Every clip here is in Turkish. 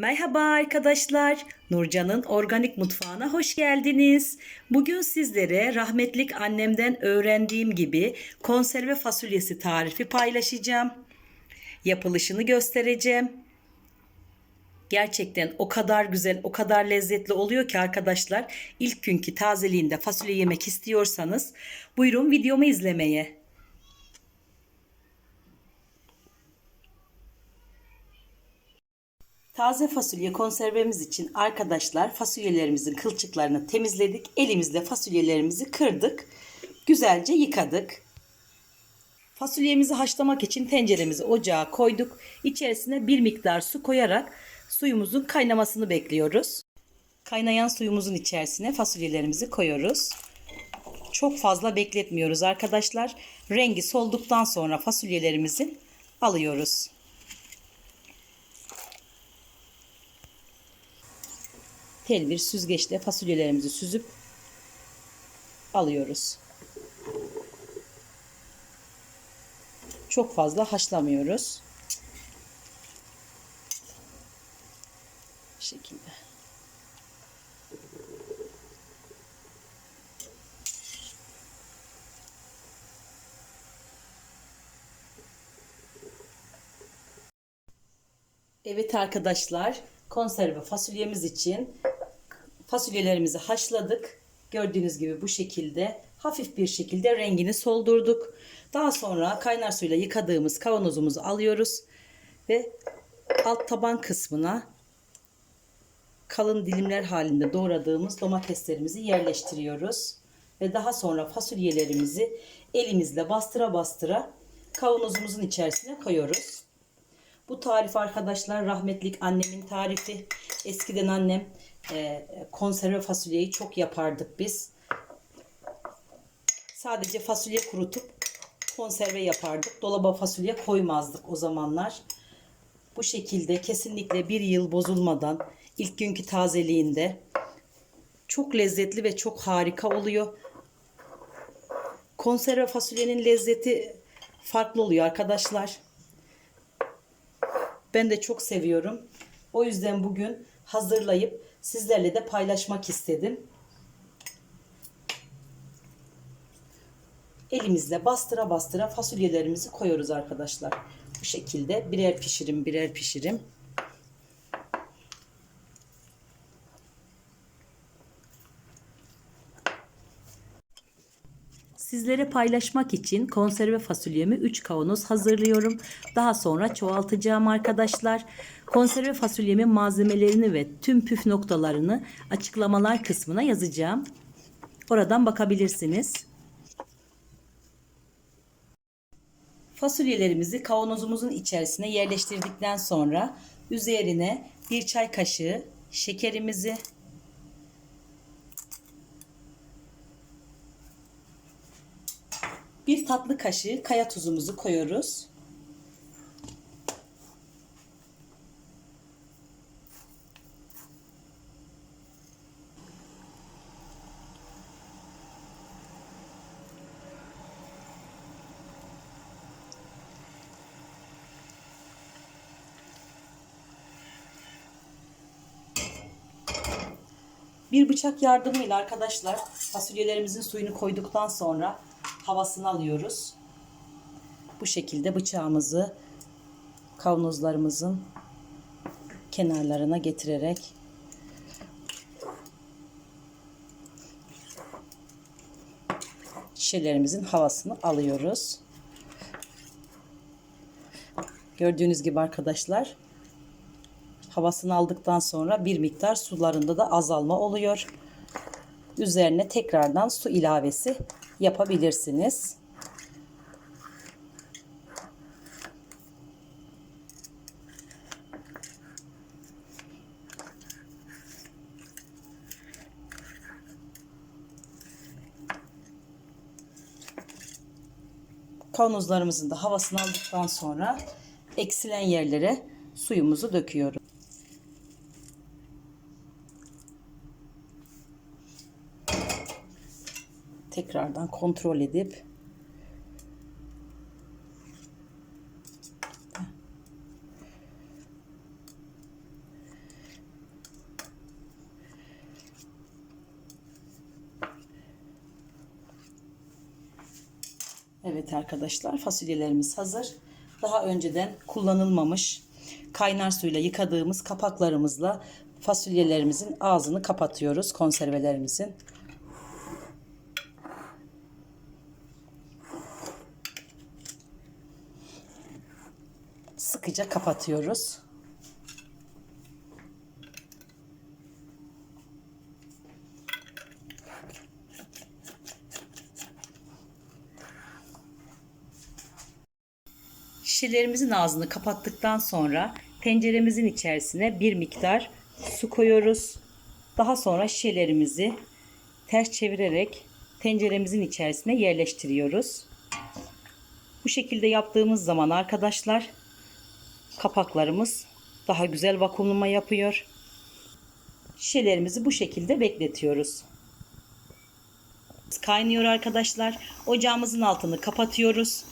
Merhaba arkadaşlar. Nurcan'ın organik mutfağına hoş geldiniz. Bugün sizlere rahmetlik annemden öğrendiğim gibi konserve fasulyesi tarifi paylaşacağım. Yapılışını göstereceğim. Gerçekten o kadar güzel, o kadar lezzetli oluyor ki arkadaşlar. İlk günkü tazeliğinde fasulye yemek istiyorsanız buyurun videomu izlemeye. Taze fasulye konservemiz için arkadaşlar fasulyelerimizin kılçıklarını temizledik. Elimizle fasulyelerimizi kırdık. Güzelce yıkadık. Fasulyemizi haşlamak için tenceremizi ocağa koyduk. İçerisine bir miktar su koyarak suyumuzun kaynamasını bekliyoruz. Kaynayan suyumuzun içerisine fasulyelerimizi koyuyoruz. Çok fazla bekletmiyoruz arkadaşlar. Rengi solduktan sonra fasulyelerimizi alıyoruz. Tel bir süzgeçle fasulyelerimizi süzüp alıyoruz. Çok fazla haşlamıyoruz. Bu şekilde. Evet arkadaşlar, konserve fasulyemiz için fasulyelerimizi haşladık. Gördüğünüz gibi bu şekilde hafif bir şekilde rengini soldurduk. Daha sonra kaynar suyla yıkadığımız kavanozumuzu alıyoruz ve alt taban kısmına kalın dilimler halinde doğradığımız domateslerimizi yerleştiriyoruz. Ve daha sonra fasulyelerimizi elimizle bastıra bastıra kavanozumuzun içerisine koyuyoruz. Bu tarif arkadaşlar rahmetlik annemin tarifi. Eskiden annem e, konserve fasulyeyi çok yapardık biz. Sadece fasulye kurutup konserve yapardık. Dolaba fasulye koymazdık o zamanlar. Bu şekilde kesinlikle bir yıl bozulmadan ilk günkü tazeliğinde çok lezzetli ve çok harika oluyor. Konserve fasulyenin lezzeti farklı oluyor arkadaşlar. Ben de çok seviyorum. O yüzden bugün hazırlayıp sizlerle de paylaşmak istedim. Elimizle bastıra bastıra fasulyelerimizi koyuyoruz arkadaşlar. Bu şekilde birer pişirim birer pişirim. Sizlere paylaşmak için konserve fasulyemi 3 kavanoz hazırlıyorum. Daha sonra çoğaltacağım arkadaşlar. Konserve fasulyemin malzemelerini ve tüm püf noktalarını açıklamalar kısmına yazacağım. Oradan bakabilirsiniz. Fasulyelerimizi kavanozumuzun içerisine yerleştirdikten sonra üzerine bir çay kaşığı şekerimizi Bir tatlı kaşığı kaya tuzumuzu koyuyoruz. Bir bıçak yardımıyla arkadaşlar fasulyelerimizin suyunu koyduktan sonra havasını alıyoruz. Bu şekilde bıçağımızı kavanozlarımızın kenarlarına getirerek şişelerimizin havasını alıyoruz. Gördüğünüz gibi arkadaşlar havasını aldıktan sonra bir miktar sularında da azalma oluyor. Üzerine tekrardan su ilavesi yapabilirsiniz. Kavanozlarımızın da havasını aldıktan sonra eksilen yerlere suyumuzu döküyoruz. tekrardan kontrol edip Evet arkadaşlar fasulyelerimiz hazır. Daha önceden kullanılmamış kaynar suyla yıkadığımız kapaklarımızla fasulyelerimizin ağzını kapatıyoruz konservelerimizin. Sıkıca kapatıyoruz. Şişelerimizin ağzını kapattıktan sonra tenceremizin içerisine bir miktar su koyuyoruz. Daha sonra şişelerimizi ters çevirerek tenceremizin içerisine yerleştiriyoruz. Bu şekilde yaptığımız zaman arkadaşlar kapaklarımız daha güzel vakumlama yapıyor. Şişelerimizi bu şekilde bekletiyoruz. Kaynıyor arkadaşlar. Ocağımızın altını kapatıyoruz.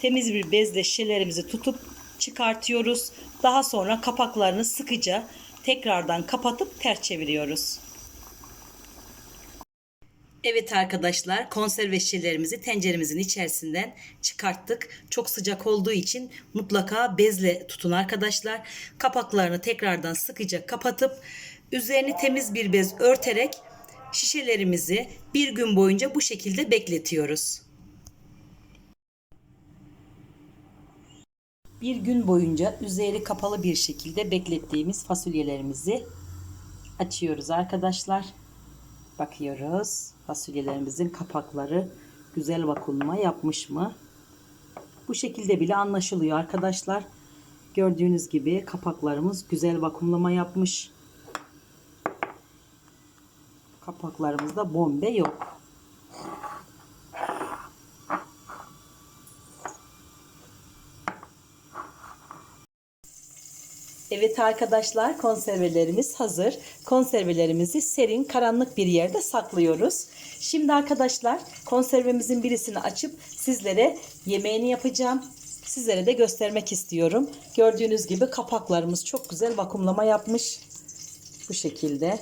Temiz bir bezle şişelerimizi tutup çıkartıyoruz. Daha sonra kapaklarını sıkıca tekrardan kapatıp ters çeviriyoruz. Evet arkadaşlar konserve şişelerimizi tenceremizin içerisinden çıkarttık. Çok sıcak olduğu için mutlaka bezle tutun arkadaşlar. Kapaklarını tekrardan sıkıca kapatıp üzerini temiz bir bez örterek şişelerimizi bir gün boyunca bu şekilde bekletiyoruz. Bir gün boyunca üzeri kapalı bir şekilde beklettiğimiz fasulyelerimizi açıyoruz arkadaşlar. Bakıyoruz fasulyelerimizin kapakları güzel vakumlama yapmış mı? Bu şekilde bile anlaşılıyor arkadaşlar. Gördüğünüz gibi kapaklarımız güzel vakumlama yapmış. Kapaklarımızda bombe yok. Evet arkadaşlar konservelerimiz hazır. Konservelerimizi serin karanlık bir yerde saklıyoruz. Şimdi arkadaşlar konservemizin birisini açıp sizlere yemeğini yapacağım. Sizlere de göstermek istiyorum. Gördüğünüz gibi kapaklarımız çok güzel vakumlama yapmış. Bu şekilde.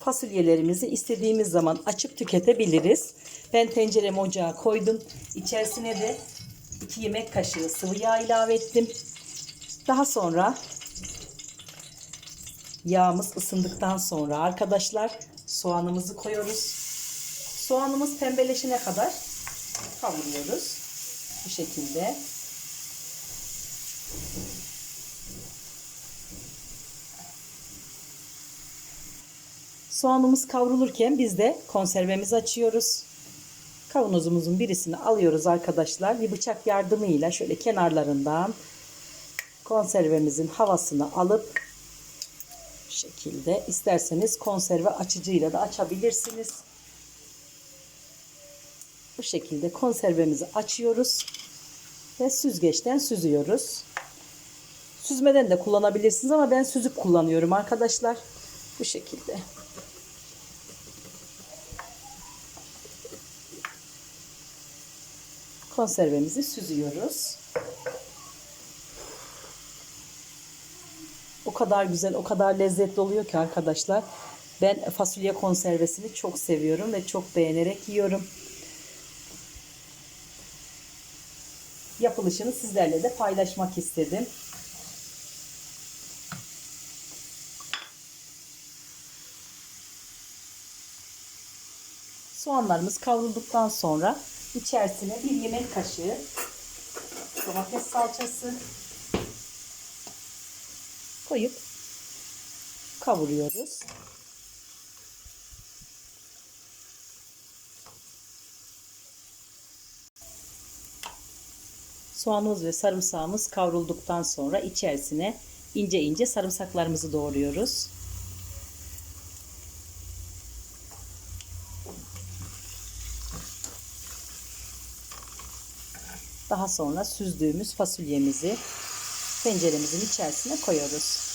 Fasulyelerimizi istediğimiz zaman açıp tüketebiliriz. Ben tenceremi ocağa koydum. İçerisine de 2 yemek kaşığı sıvı yağ ilave ettim. Daha sonra yağımız ısındıktan sonra arkadaşlar soğanımızı koyuyoruz. Soğanımız pembeleşene kadar kavuruyoruz. Bu şekilde. Soğanımız kavrulurken biz de konservemizi açıyoruz. Kavanozumuzun birisini alıyoruz arkadaşlar. Bir bıçak yardımıyla şöyle kenarlarından konservemizin havasını alıp bu şekilde isterseniz konserve açıcıyla da açabilirsiniz. Bu şekilde konservemizi açıyoruz ve süzgeçten süzüyoruz. Süzmeden de kullanabilirsiniz ama ben süzüp kullanıyorum arkadaşlar. Bu şekilde. Konservemizi süzüyoruz. O kadar güzel, o kadar lezzetli oluyor ki arkadaşlar. Ben fasulye konservesini çok seviyorum ve çok beğenerek yiyorum. Yapılışını sizlerle de paylaşmak istedim. Soğanlarımız kavrulduktan sonra içerisine bir yemek kaşığı domates salçası koyup kavuruyoruz. Soğanımız ve sarımsağımız kavrulduktan sonra içerisine ince ince sarımsaklarımızı doğruyoruz. Daha sonra süzdüğümüz fasulyemizi tenceremizin içerisine koyuyoruz.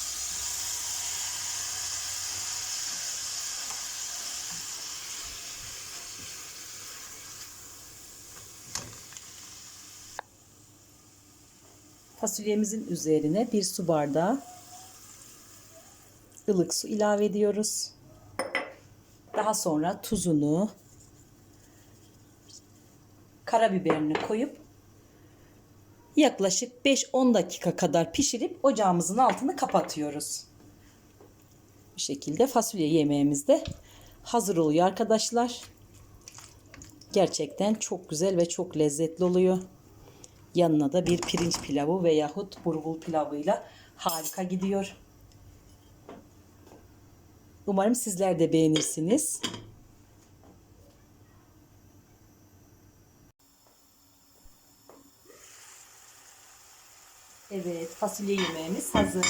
Fasulyemizin üzerine bir su bardağı ılık su ilave ediyoruz. Daha sonra tuzunu, karabiberini koyup yaklaşık 5-10 dakika kadar pişirip ocağımızın altını kapatıyoruz. Bu şekilde fasulye yemeğimiz de hazır oluyor arkadaşlar. Gerçekten çok güzel ve çok lezzetli oluyor. Yanına da bir pirinç pilavı veyahut burgul pilavıyla harika gidiyor. Umarım sizler de beğenirsiniz. Evet, fasulye yemeğimiz hazır.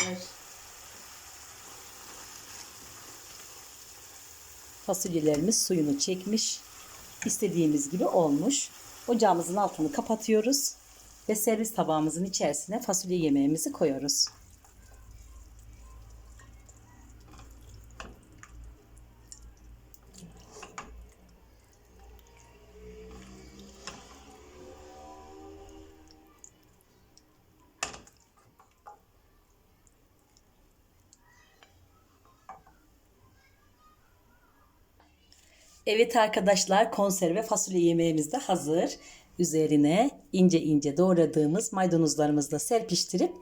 Fasulyelerimiz suyunu çekmiş. İstediğimiz gibi olmuş. Ocağımızın altını kapatıyoruz ve servis tabağımızın içerisine fasulye yemeğimizi koyuyoruz. Evet arkadaşlar konserve fasulye yemeğimiz de hazır. Üzerine ince ince doğradığımız maydanozlarımızı da serpiştirip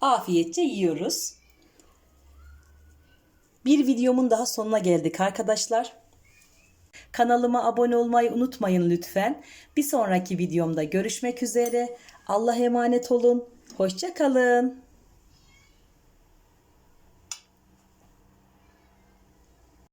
afiyetçe yiyoruz. Bir videomun daha sonuna geldik arkadaşlar. Kanalıma abone olmayı unutmayın lütfen. Bir sonraki videomda görüşmek üzere. Allah'a emanet olun. Hoşça kalın.